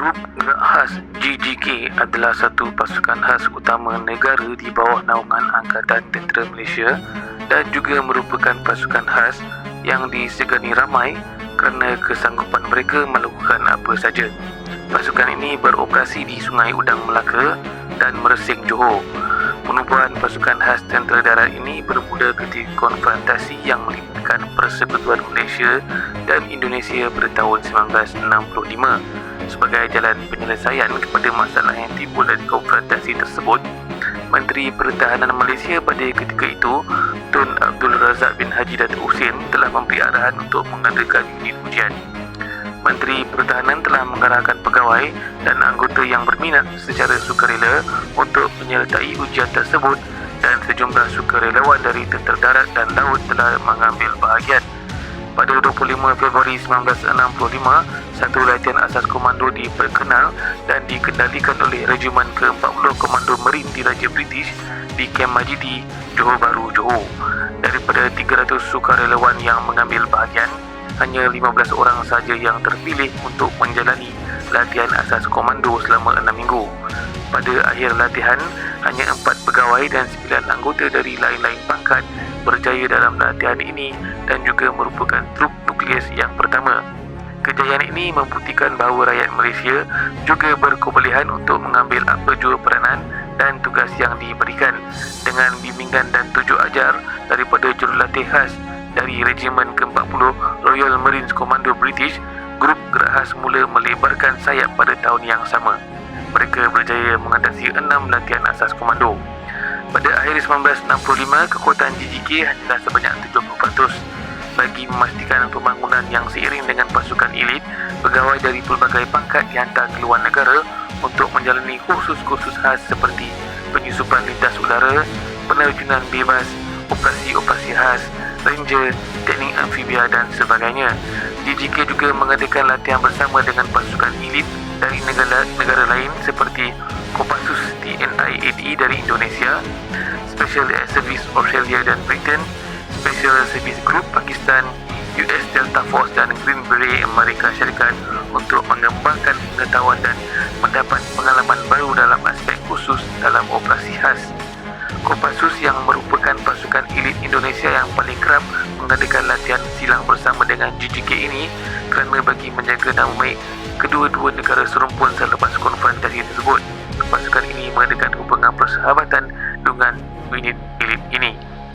Grup Khas GGK adalah satu pasukan khas utama negara di bawah naungan Angkatan Tentera Malaysia dan juga merupakan pasukan khas yang disegani ramai kerana kesanggupan mereka melakukan apa saja. Pasukan ini beroperasi di Sungai Udang Melaka dan Mersing Johor. Penubuhan pasukan khas tentera darat ini bermula ketika konfrontasi yang melibatkan Persekutuan Malaysia dan Indonesia pada tahun 1965 sebagai jalan penyelesaian kepada masalah yang timbul dari konfrontasi tersebut. Menteri Pertahanan Malaysia pada ketika itu Tun Abdul Razak bin Haji Datuk Hussein telah memberi arahan untuk mengadakan unit ujian. Menteri Pertahanan telah mengarahkan pegawai dan anggota yang berminat secara sukarela untuk menyertai ujian tersebut dan sejumlah sukarelawan dari tentera darat dan laut telah mengambil bahagian. Pada 25 Februari 1965, satu latihan asas komando diperkenal dan dikendalikan oleh Regimen ke-40 Komando Marine Diraja British di Kem Majidi, Johor Bahru, Johor. Daripada 300 sukarelawan yang mengambil bahagian, hanya 15 orang saja yang terpilih untuk menjalani latihan asas komando selama 6 minggu. Pada akhir latihan, hanya 4 pegawai dan 9 anggota dari lain-lain pangkat berjaya dalam latihan ini dan juga merupakan trup nukleus yang pertama. Kejayaan ini membuktikan bahawa rakyat Malaysia juga berkebolehan untuk mengambil apa jua peranan dan tugas yang diberikan dengan bimbingan dan tujuh ajar daripada jurulatih khas dari Regimen ke-40 Royal Marines Commando British, grup gerak khas mula melebarkan sayap pada tahun yang sama. Mereka berjaya mengatasi enam latihan asas komando. Pada akhir 1965, kekuatan GGK hanyalah sebanyak 70% bagi memastikan pembangunan yang seiring dengan pasukan elit, pegawai dari pelbagai pangkat dihantar ke luar negara untuk menjalani kursus-kursus khas seperti penyusupan lintas udara, penerjunan bebas, operasi-operasi khas, ranger, teknik amfibia dan sebagainya. GGK juga mengadakan latihan bersama dengan pasukan elit dari negara, negara lain seperti Kopassus TNI ADE dari Indonesia, Special Air Service Australia dan Britain, Special Service Group Pakistan, US Delta Force dan Green Beret Amerika Syarikat untuk mengembangkan pengetahuan dan mendapat pengalaman baru dalam aspek khusus dalam operasi khas. Kopassus yang merupakan pasukan elit Indonesia yang paling kerap mengadakan latihan silang bersama dengan GGK ini kerana bagi menjaga nama baik kedua-dua negara serumpun selepas konfrontasi tersebut. Pasukan ini mengadakan hubungan persahabatan dengan unit